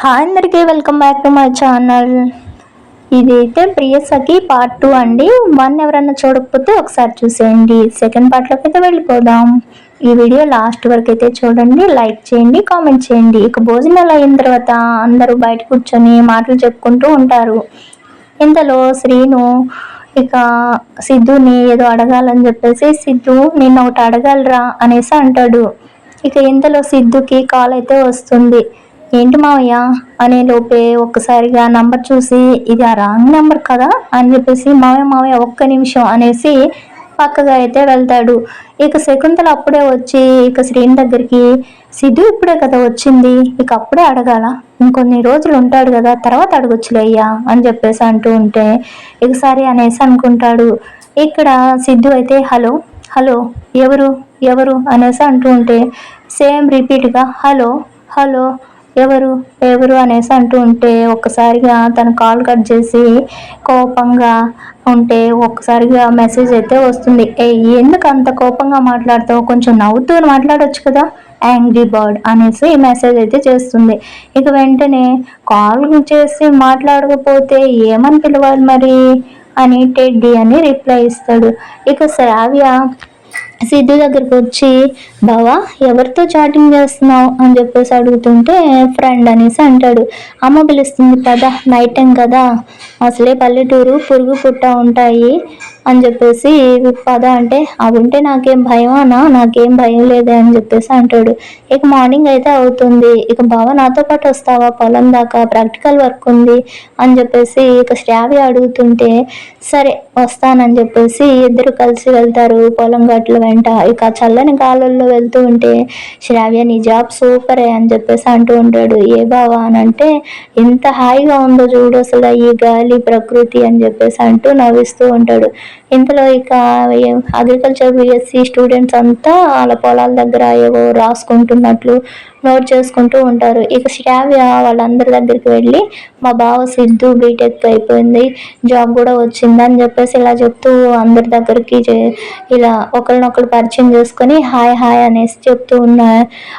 Hi అందరికీ welcome back to my channel. ఇది అయితే ప్రియసఖి పార్ట్ టూ అండి. వన్ ఎవరన్నా చూడకపోతే ఒకసారి చూసేయండి. సెకండ్ పార్ట్లోకి అయితే వెళ్ళిపోదాం. ఈ వీడియో లాస్ట్ వరకు అయితే చూడండి లైక్ చేయండి కామెంట్ చేయండి. ఇక భోజనాలు అయిన తర్వాత అందరూ బయట కూర్చొని మాటలు చెప్పుకుంటూ ఉంటారు. ఇంతలో శ్రీను ఇక సిద్ధుని ఏదో అడగాలని చెప్పేసి సిద్ధు నేను ఒకటి అడగలరా అనేసి అంటాడు. ఇక ఇంతలో సిద్ధుకి కాల్ అయితే వస్తుంది. ఏంటి మావయ్య? అనే లోపే ఒక్కసారిగా నంబర్ చూసి ఇది ఆ రాంగ్ నెంబర్ కదా? అని చెప్పేసి మావయ్య మావయ్య ఒక్క నిమిషం అనేసి పక్కగా అయితే వెళ్తాడు. ఇక శకుంతల అప్పుడే వచ్చి ఇక శ్రీని దగ్గరికి సిద్ధు ఇప్పుడే కదా వచ్చింది? ఇక అప్పుడే అడగాల. ఇంకొన్ని రోజులు ఉంటాడు కదా తర్వాత అడగొచ్చులే అయ్యా అని చెప్పేసి అంటూ ఉంటే ఇక సరే అనేసి అనుకుంటాడు. ఇక్కడ సిద్ధు అయితే హలో హలో ఎవరు ఎవరు? అనేసి అంటూ ఉంటే సేమ్ రిపీట్గా హలో హలో ఎవరు? ఎవరు? అనేసి అంటూ ఉంటే ఒక్కసారిగా తను కాల్ కట్ చేసి కోపంగా ఉంటే ఒక్కసారిగా మెసేజ్ అయితే వస్తుంది. ఏ ఎందుకు అంత కోపంగా మాట్లాడతావు? కొంచెం నవ్వుతూ మాట్లాడొచ్చు కదా? యాంగ్రీ బర్డ్ అనేసి మెసేజ్ అయితే చేస్తుంది. ఇక వెంటనే కాల్ చేసి మాట్లాడకపోతే ఏమని పిలవాలి మరి? అని టెడ్డీ అని రిప్లై ఇస్తాడు. ఇక శ్రావ్య సిద్ధు దగ్గరికి వచ్చి బావా ఎవరితో చాటింగ్ చేస్తున్నావు అని చెప్పేసి అడుగుతుంటే ఫ్రెండ్ అనేసి అంటాడు. అమ్మ పిలుస్తుంది కదా నైట్ టైం కదా అసలే పల్లెటూరు పురుగు పుట్ట ఉంటాయి అని చెప్పేసి పద అంటే అవి ఉంటే నాకేం భయం అనా నాకేం భయం లేదే అని చెప్పేసి అంటాడు. ఇక మార్నింగ్ అయితే అవుతుంది. ఇక బావ నాతో పాటు వస్తావా? పొలం దాకా ప్రాక్టికల్ వర్క్ ఉంది అని చెప్పేసి ఇక శ్రావి అడుగుతుంటే సరే వస్తానని చెప్పేసి ఇద్దరు కలిసి వెళ్తారు పొలం గట్ల వెంట. ఇక చల్లని గాలుల్లో వెళ్తూ ఉంటే శ్రావ్య నీ జాబ్ సూపరే అని చెప్పేసి అంటూ ఉంటాడు. ఏ బావా అని అంటే ఎంత హాయిగా ఉందో చూడు అసలు ఈ గాలి ప్రకృతి అని చెప్పేసి అంటూ నవ్విస్తూ ఉంటాడు. ఇంతలో ఇక అగ్రికల్చర్ బిఎస్సి స్టూడెంట్స్ అంతా వాళ్ళ పొలాల దగ్గర ఏవో రాసుకుంటున్నట్లు నోట్ చేసుకుంటూ ఉంటారు. ఇక శ్రావ్య వాళ్ళందరి దగ్గరికి వెళ్ళి మా బావ సిద్ధు బీటెక్ అయిపోయింది జాబ్ కూడా వచ్చింది అని చెప్పేసి ఇలా చెప్తూ అందరి దగ్గరికి ఇలా ఒకరినొకరు పరిచయం చేసుకొని హాయ్ హాయ్ అనేసి చెప్తూ ఉన్నా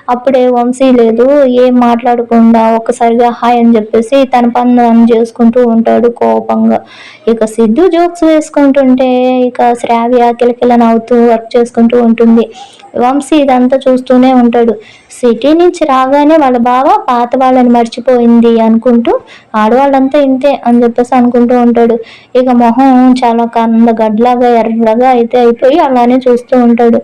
అప్పుడే వంశీ లేదు ఏం మాట్లాడకుండా ఒక్కసారిగా హాయ్ అని చెప్పేసి తన పని చేసుకుంటూ ఉంటాడు కోపంగా. ఇక సిద్ధు జోక్స్ వేసుకుంటుంటే ఇక శ్రావ్య కిలకిల నవ్వుతూ వర్క్ చేసుకుంటూ ఉంటుంది. వంశీ ఇదంతా చూస్తూనే ఉంటాడు. సిటీని నుంచి రాగానే వాళ్ళ బావ పాత వాళ్ళని మర్చిపోయింది అనుకుంటూ ఆడవాళ్ళంతా ఇంతే అని చెప్పేసి అనుకుంటూ ఉంటాడు. ఇక మొహం చాలా కంద గడ్లాగా ఎర్రగా అయితే అయిపోయి అలానే చూస్తూ ఉంటాడు.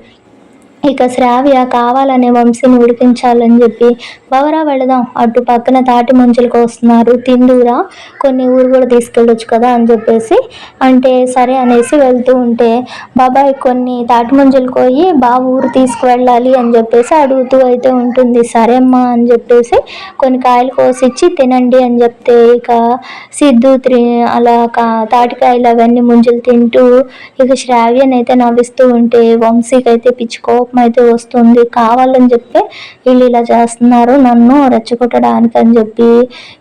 ఇక శ్రావ్య కావాలనే వంశీని ఉడికించాలని చెప్పి బవరా వెళదాం అటు పక్కన తాటి మంచులకు వస్తున్నారు తిందూరా కొన్ని ఊరు కూడా తీసుకెళ్ళొచ్చు కదా అని చెప్పేసి. అంటే సరే అనేసి వెళ్తూ ఉంటే బాబాయ్ కొన్ని తాటి మంచులు పోయి బాబు ఊరు తీసుకువెళ్ళాలి అని చెప్పేసి అడుగుతూ అయితే ఉంటుంది. సరే అమ్మా అని చెప్పేసి కొన్ని కాయలు కోసిచ్చి తినండి అని చెప్తే ఇక సిద్ధు త్రి అలా తాటికాయలు అవన్నీ ముంజలు తింటూ ఇక శ్రావ్యనైతే నవ్విస్తూ ఉంటే వంశీకి అయితే కోపం అయితే వస్తుంది. కావాలని చెప్పి వీళ్ళు ఇలా చేస్తున్నారు. నన్ను రెచ్చగొట్టడానికి అని చెప్పి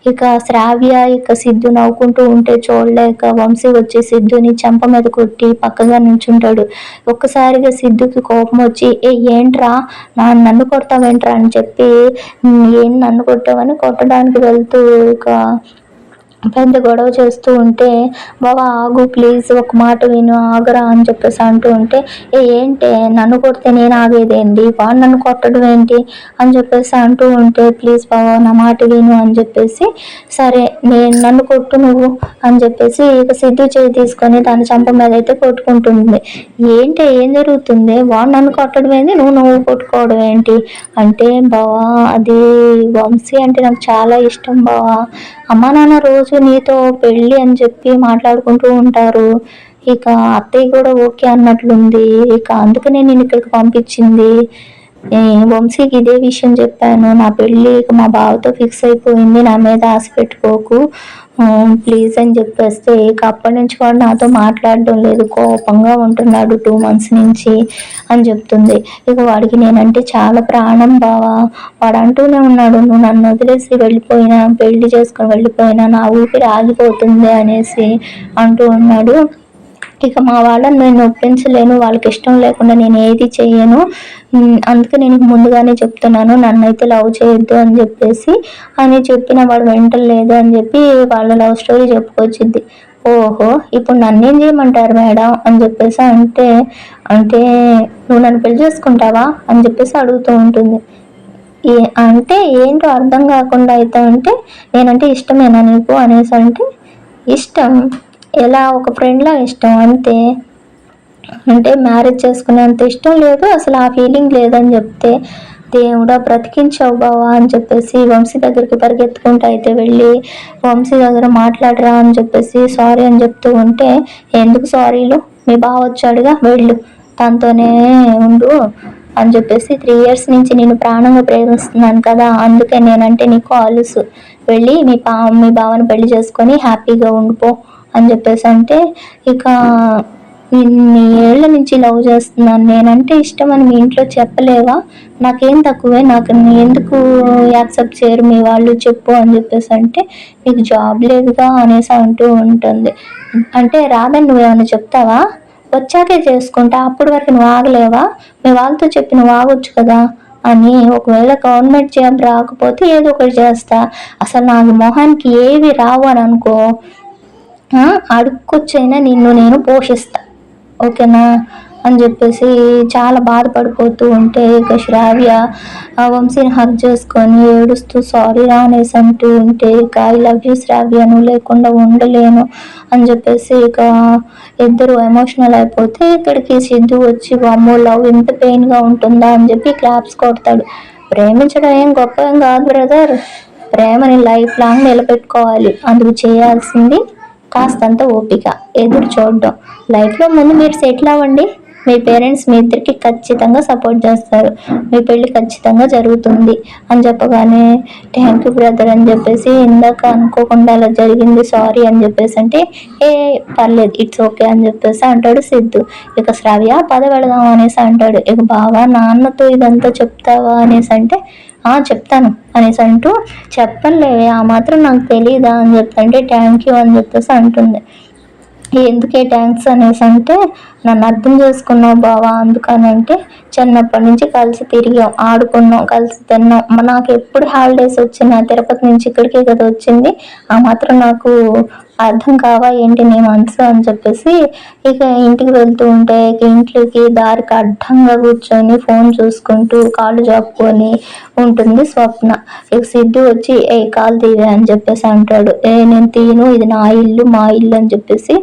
ఇక శ్రావ్య ఇక సిద్ధు నవ్వుకుంటూ ఉంటే చూడలేక వంశీ వచ్చి సిద్ధుని చెంప మీద కొట్టి పక్కగా నుంచుంటాడు. ఒక్కసారిగా సిద్ధుకి కోపం వచ్చి ఏ ఏంట్రా? నా నన్ను కొడతావేంట్రా? అని చెప్పి ఏం నన్ను కొట్టావని కొట్టడానికి వెళ్తూ ఇక పెద్ద గొడవ చేస్తూ ఉంటే బావా ఆగు ప్లీజ్ ఒక మాట విను ఆగరా అని చెప్పేసి అంటూ ఉంటే ఏ ఏంటి నన్ను కొడితే నేను ఆగేదేంటి? వాడు నన్ను కొట్టడం ఏంటి? అని చెప్పేసి అంటూ ఉంటే ప్లీజ్ బావా నా మాట విను అని చెప్పేసి సరే నేను నన్ను కొట్టు నువ్వు అని చెప్పేసి ఇక సిద్ధు చేయి తీసుకొని దాని చంప మీద అయితే కొట్టుకుంటుంది. ఏంటి ఏం జరుగుతుంది? వాడు నన్ను కొట్టడం ఏంటి నువ్వు నువ్వు కొట్టుకోవడం ఏంటి? అంటే బావా అది వంశీ అంటే నాకు చాలా ఇష్టం బావా అమ్మ నాన్న రోజు నీతో పెళ్ళి అని చెప్పి మాట్లాడుకుంటూ ఉంటారు. ఇక అత్తయ్య కూడా ఓకే అన్నట్లుంది. ఇక అందుకనే నేను ఇక్కడికి పంపించింది. వంశీకి ఇదే విషయం చెప్పాను. నా పెళ్ళి ఇక మా బావతో ఫిక్స్ అయిపోయింది. నా మీద ఆశ పెట్టుకోకు. ప్లీజ్ అని చెప్పేస్తే ఇక అప్పటి నుంచి కూడా నాతో మాట్లాడడం లేదు. కోపంగా ఉంటున్నాడు టూ మంత్స్ నుంచి అని చెప్తుంది. ఇక వాడికి నేనంటే చాలా ప్రాణం బావా. వాడు అంటూనే ఉన్నాడు నువ్వు నన్ను వదిలేసి వెళ్ళిపోయినా పెళ్ళి చేసుకొని వెళ్ళిపోయినా నా ఊపిరి ఆగిపోతుంది అనేసి అంటూ ఉన్నాడు. ఇక మా వాళ్ళని నేను ఒప్పించలేను వాళ్ళకి ఇష్టం లేకుండా నేను ఏది చేయను అందుకే నేను ముందుగానే చెప్తున్నాను నన్ను అయితే లవ్ చేయొద్దు అని చెప్పేసి. అని చెప్పిన వాడు వెంటలేదు అని చెప్పి వాళ్ళ లవ్ స్టోరీ చెప్పుకొచ్చింది ఓహో ఇప్పుడు నన్నేం చేయమంటారు మేడం అని చెప్పేసి అంటే అంటే నువ్వు నన్ను పెళ్ళి చేసుకుంటావా అని చెప్పేసి అడుగుతూ ఉంటుంది. ఏ అంటే ఏంటో అర్థం కాకుండా అయితే అంటే నేనంటే ఇష్టమేనా నీకు అనేసి అంటే ఇష్టం. ఎలా ఒక ఫ్రెండ్లా ఇష్టం అంతే. అంటే మ్యారేజ్ చేసుకునేంత ఇష్టం లేదు అసలు ఆ ఫీలింగ్ లేదని చెప్తే దేవుడా బ్రతికించావు బావా అని చెప్పేసి వంశీ దగ్గరికి పరిగెత్తుకుంటూ అయితే వెళ్ళి వంశీ దగ్గర మాట్లాడరా అని చెప్పేసి సారీ అని చెప్తూ ఉంటే ఎందుకు సారీలు? మీ బావ వచ్చాడుగా వెళ్ళు తనతోనే ఉండు అని చెప్పేసి త్రీ ఇయర్స్ నుంచి నేను ప్రాణంగా ప్రేమిస్తున్నాను కదా అందుకే నేనంటే నీకు ఆలుసు వెళ్ళి మీ పా మీ బావని పెళ్ళి చేసుకొని హ్యాపీగా ఉండిపో. అని చెప్పేసి అంటే ఇక ఇన్ని ఏళ్ళ నుంచి లవ్ చేస్తున్నాను. నేనంటే ఇష్టం అని మీ ఇంట్లో చెప్పలేవా? నాకేం తక్కువే. నాకు ఎందుకు యాక్సెప్ట్ చేయరు? మీ వాళ్ళు చెప్పు అని చెప్పేసి అంటే నీకు జాబ్ లేదుగా అనేసి అంటూ ఉంటుంది. అంటే రాదని నువ్వేమైనా చెప్తావా? వచ్చాకే చేసుకుంటా. అప్పటి వరకు నువ్వు ఆగలేవా? మీ వాళ్ళతో చెప్పి నువ్వు ఆగొచ్చు కదా అని ఒకవేళ గవర్నమెంట్ జాబ్ రాకపోతే ఏదో ఒకటి చేస్తా. అసలు నాకు మొహానికి ఏవి రావు అని అనుకో. అడుక్కొచ్చైనా నిన్ను నేను పోషిస్తా. ఓకేనా? అని చెప్పేసి చాలా బాధపడిపోతూ ఉంటే ఇక శ్రావ్య ఆ వంశీని హక్ చేసుకొని ఏడుస్తూ సారీ రానేసి అంటూ ఉంటే ఇక ఐ లవ్ యూ శ్రావ్య నువ్వు లేకుండా ఉండలేను అని చెప్పేసి ఇక ఇద్దరు ఎమోషనల్ అయిపోతే ఇక్కడికి సిద్ధు వచ్చి అమ్మో లవ్ ఇంత పెయిన్గా ఉంటుందా? అని చెప్పి క్లాప్స్ కొడతాడు. ప్రేమించడం ఏం గొప్ప ఏం కాదు బ్రదర్ ప్రేమని లైఫ్ లాంగ్ నిలబెట్టుకోవాలి. అందుకు చేయాల్సింది కాస్తంత ఓపిక. ఎదురు చూడడం. లైఫ్లో ముందు మీరు సెటిల్ అవ్వండి. మీ పేరెంట్స్ మీ ఇద్దరికి ఖచ్చితంగా సపోర్ట్ చేస్తారు. మీ పెళ్ళి ఖచ్చితంగా జరుగుతుంది అని చెప్పగానే థ్యాంక్ యూ బ్రదర్ అని చెప్పేసి ఇందాక అనుకోకుండా అలా జరిగింది సారీ అని చెప్పేసి అంటే ఏ పర్లేదు ఇట్స్ ఓకే అని చెప్పేసి అంటాడు సిద్ధు. ఇక శ్రావ్య పద పెడదాం అనేసి అంటాడు. ఇక బావా నాన్నతో ఇదంతా చెప్తావా అనేసి అంటే "ఆ, చెప్తాను అనేసి అంటూ చెప్పనులేవే ఆ మాత్రం నాకు తెలియదా అని చెప్తుంటే థ్యాంక్ యూ అని చెప్పేసి అంటుంది. ఎందుకే థ్యాంక్స్ అనేసి అంటే నన్ను అర్థం చేసుకున్నావు బావా. అందుకనంటే చిన్నప్పటి నుంచి కలిసి తిరిగాం ఆడుకున్నాం కలిసి తిన్నాం. నాకు ఎప్పుడు హాలిడేస్ వచ్చినా తిరుపతి నుంచి ఇక్కడికే కదా వచ్చింది. ఆ మాత్రం నాకు అర్థం కావా ఏంటి నీ మనసు అని చెప్పేసి ఇక ఇంటికి వెళ్తూ ఉంటే ఇక ఇంట్లోకి దారికి అడ్డంగా కూర్చొని ఫోన్ చూసుకుంటూ కాళ్ళు జాపుకొని ఉంటుంది స్వప్న. ఇక సిద్ధు వచ్చి ఏ కాలు తీవే అని చెప్పేసి అంటాడు. ఏ నేను తీయను ఇది నా ఇల్లు మా ఇల్లు అని చెప్పేసి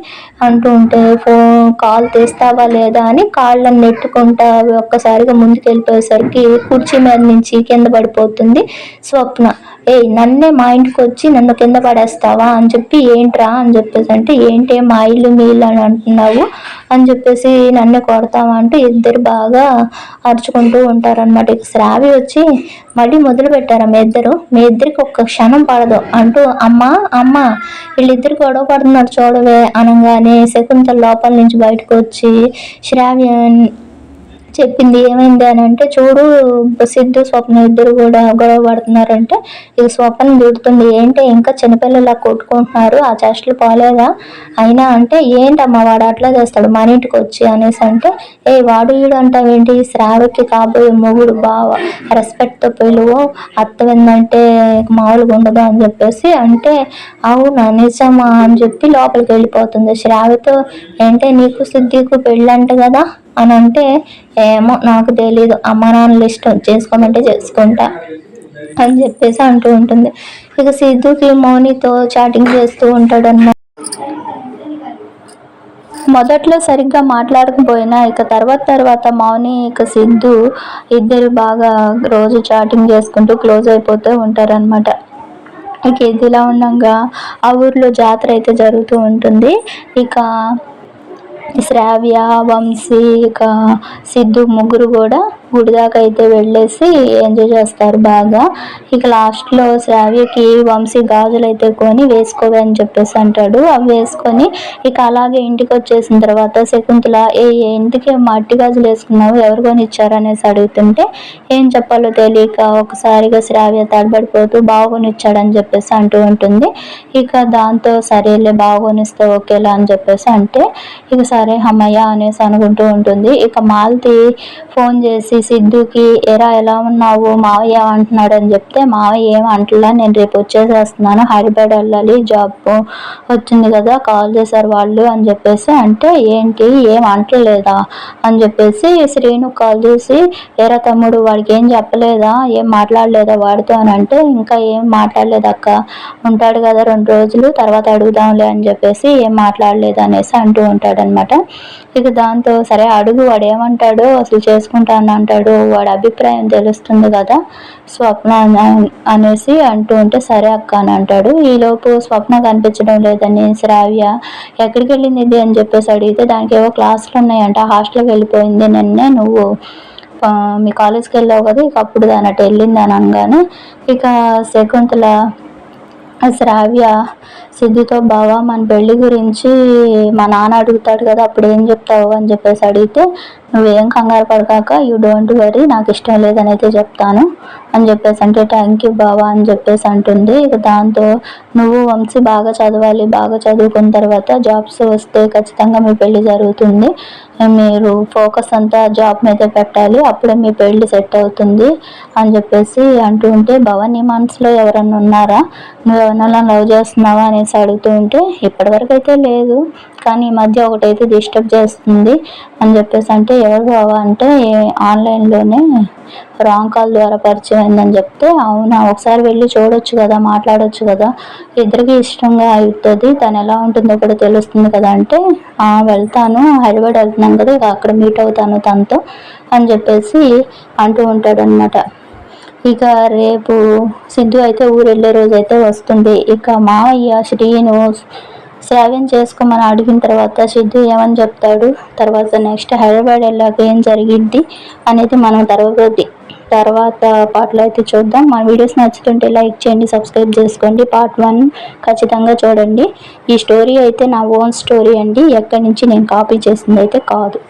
అంటూ ఉంటే ఫోన్ కాల్ చేస్తావా లేదా అని కాళ్ళని నెట్టుకుంటా ఒక్కసారిగా ముందుకు వెళ్ళిపోయేసరికి కుర్చీ మీద నుంచి కింద పడిపోతుంది స్వప్న. ఏ నన్నే మా ఇంటికి వచ్చి నన్ను కింద పడేస్తావా? అని చెప్పి ఏంట్రా? అని చెప్పేసి అంటే ఏంటి మా ఇల్లు మీ ఇల్లు అని అంటున్నావు. అని చెప్పేసి నన్నే కొడతావా? అంటే ఇద్దరు బాగా అరుచుకుంటూ ఉంటారనమాట ఇక శ్రావి వచ్చి మళ్ళీ మొదలు పెట్టారు మీ ఇద్దరు? మీ ఇద్దరికి ఒక్క క్షణం పడదు అంటూ అమ్మ అమ్మ వీళ్ళిద్దరు గొడవ పడుతున్నారు చూడవే అనగానే శకుంతల లోపల నుంచి బయటకు వచ్చి శ్రావ్య చెప్పింది ఏమైంది అని అంటే చూడు సిద్ధు స్వప్న ఇద్దరు కూడా గొడవ పడుతున్నారంటే ఇది స్వప్నం తిడుతుంది. ఏంటి ఇంకా చిన్నపిల్లలా కొట్టుకుంటున్నారు ఆ చేష్టలు పోలేదా? అయినా అంటే ఏంటమ్మా వాడు అట్లా చేస్తాడు? మన ఇంటికి వచ్చి అనేసి అంటే ఏ వాడు ఈడు అంటావేంటి శ్రావకి కాబోయే మొగుడు బావ. రెస్పెక్ట్తో పిలువు. అత్త విందంటే మామూలుగా ఉండదు అని చెప్పేసి అంటే అవునా నిజమా? అని చెప్పి లోపలికి వెళ్ళిపోతుంది. శ్రావతో ఏంటే నీకు సిద్ధికు పెళ్ళంట కదా? అని అంటే ఏమో నాకు తెలీదు. అమ్మ నాన్న ఇష్టం చేసుకోమంటే చేసుకుంటా అని చెప్పేసి అంటూ ఉంటుంది. ఇక సిద్ధుకి మౌనితో చాటింగ్ చేస్తూ ఉంటాడు అన్నమాట మొదట్లో సరిగ్గా మాట్లాడకపోయినా ఇక తర్వాత తర్వాత మౌని ఇక సిద్ధు ఇద్దరు బాగా రోజు చాటింగ్ చేసుకుంటూ క్లోజ్ అయిపోతూ ఉంటారనమాట ఇక ఇదిలా ఉండగా ఆ ఊర్లో జాతర అయితే జరుగుతూ ఉంటుంది. ఇక శ్రావ్య వంశీ ఇక సిద్ధు ముగ్గురు కూడా గుడి దాకా అయితే వెళ్ళేసి ఎంజాయ్ చేస్తారు బాగా. ఇక లాస్ట్లో శ్రావ్యకి వంశీ గాజులు అయితే కొని వేసుకోవే అని చెప్పేసి అంటాడు. అవి వేసుకొని ఇక అలాగే ఇంటికి వచ్చేసిన తర్వాత శకుంతల ఏ ఇంటికి మట్టి గాజులు వేసుకున్నావు? ఎవరు కొని ఇచ్చారు అనేసి అడుగుతుంటే ఏం చెప్పాలో తెలియక ఒకసారిగా శ్రావ్య తడబడిపోతూ బాగుని ఇచ్చాడని చెప్పేసి అంటూ ఉంటుంది. ఇక దాంతో సరేలే బాగునిస్తే ఓకేలా అని చెప్పేసి అంటే ఇక సరే అమ్మయ్య అనేసి అనుకుంటూ ఉంటుంది. ఇక మాలతి ఫోన్ చేసి సిద్ధుకి ఎరా ఎలా ఉన్నావు? మావయ్య అంటున్నాడు అని చెప్తే మావయ్య ఏం అంటలా నేను రేపు వచ్చేసేస్తున్నాను. హైదరాబాద్ వెళ్ళాలి. జాబ్ వచ్చింది కదా కాల్ చేశారు వాళ్ళు అని చెప్పేసి అంటే ఏంటి? ఏం అంటలేదా అని చెప్పేసి శ్రీను కాల్ చేసి ఎరా తమ్ముడు వాడికి ఏం చెప్పలేదా? ఏం మాట్లాడలేదా వాడితో? అని అంటే ఇంకా ఏం మాట్లాడలేదు అక్క. ఉంటాడు కదా రెండు రోజులు తర్వాత అడుగుదాంలే అని చెప్పేసి ఏం మాట్లాడలేదు అనేసి అంటూ ఉంటాడనమాట ఇక దాంతో సరే అడుగు వాడు ఏమంటాడో అసలు చేసుకుంటాను అంటాడు వాడి అభిప్రాయం తెలుస్తుంది కదా. స్వప్న అనేసి అంటూ ఉంటే సరే అక్క అని అంటాడు. ఈలోపు స్వప్న కనిపించడం లేదని శ్రావ్య ఎక్కడికి వెళ్ళింది ఇది? అని చెప్పేసి అడిగితే దానికి ఏవో క్లాసులు ఉన్నాయంట. హాస్టల్కి వెళ్ళిపోయింది నిన్నే నువ్వు మీ కాలేజ్కి వెళ్ళావు కదా ఇక అప్పుడు దాని అటు వెళ్ళింది అని అనగానే ఇక శకుంతల శ్రావ్య. సిద్ధితో బావ మన పెళ్ళి గురించి మా నాన్న అడుగుతాడు కదా అప్పుడు ఏం చెప్తావు? అని చెప్పేసి అడిగితే నువ్వేం కంగారు పడకాక యూ డోంట్ వరీ నాకు ఇష్టం లేదని అయితే చెప్తాను. అని చెప్పేసి అంటే థ్యాంక్ యూ బావా అని చెప్పేసి అంటుంది. ఇక దాంతో నువ్వు వంశీ బాగా చదవాలి బాగా చదువుకున్న తర్వాత జాబ్స్ వస్తే ఖచ్చితంగా మీ పెళ్ళి జరుగుతుంది. మీరు ఫోకస్ అంతా జాబ్ మీద పెట్టాలి అప్పుడే మీ పెళ్ళి సెట్ అవుతుంది అని చెప్పేసి అంటూ ఉంటే భవన్ నీ మనసులో ఎవరన్నా ఉన్నారా? నువ్వు ఎవరన్నా లవ్ చేస్తున్నావా? అనేసి అడుగుతూ ఉంటే ఇప్పటివరకు అయితే లేదు. కానీ ఈ మధ్య ఒకటైతే డిస్టర్బ్ చేస్తుంది అని చెప్పేసి అంటే ఎవరు బావా అంటే ఆన్లైన్లోనే రాంగ్ కాల్ ద్వారా పరిచయం అయిందని చెప్తే అవునా ఒకసారి వెళ్ళి చూడొచ్చు కదా మాట్లాడొచ్చు కదా ఇద్దరికి ఇష్టంగా అవుతుంది తను ఎలా ఉంటుందో కూడా తెలుస్తుంది కదా అంటే వెళ్తాను హైదరాబాద్ వెళ్తున్నాను కదా ఇక అక్కడ మీట్ అవుతాను తనతో అని చెప్పేసి అంటూ ఉంటాడనమాట ఇక రేపు సిద్ధు అయితే ఊరు వెళ్ళే రోజు అయితే వస్తుంది. ఇక మావయ్య శ్రీను శ్రావ్యం చేసుకోమని అడిగిన తర్వాత సిద్ధు ఏమని చెప్తాడు? తర్వాత నెక్స్ట్ హైదరాబాద్ వెళ్ళాక ఏం జరిగిద్ది అనేది మనం తర్వాత తర్వాత పాటలు అయితే చూద్దాం. మన వీడియోస్ నచ్చుతుంటే లైక్ చేయండి సబ్స్క్రైబ్ చేసుకోండి. పార్ట్ వన్ ఖచ్చితంగా చూడండి. ఈ స్టోరీ అయితే నా ఓన్ స్టోరీ అండి. ఎక్కడి నుంచి నేను కాపీ చేసింది అయితే కాదు.